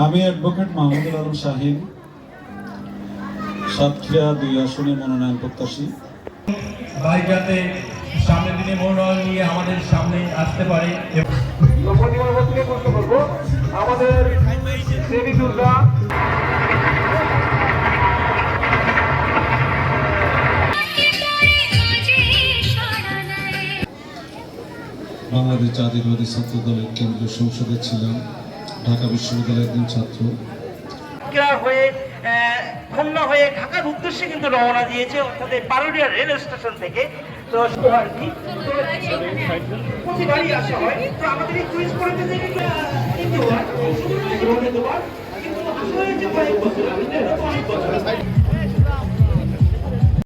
Advocate Mahmudul Alam Shahin Satkhira দুই আসনে মনোনয়ন প্রত্যাশী। ভাই যাতে সামনের দিনে মনোনয়ন নিয়ে আমাদের সামনে আসতে পারে। আমাদের দেবী দুর্গা বাংলাদেশ জাতীয়বাদী ছাত্র দলের কেন্দ্রীয় সংসদে ছিলাম। ঢাকা বিশ্ববিদ্যালয়ের একজন ছাত্র। হয়ে খুলনা হয়ে ঢাকার উদ্দেশ্যে কিন্তু রওনা দিয়েছে, অর্থাৎ বারোডিয়া রেল স্টেশন থেকে। তো আর কি হয়। আমাদের কিন্তু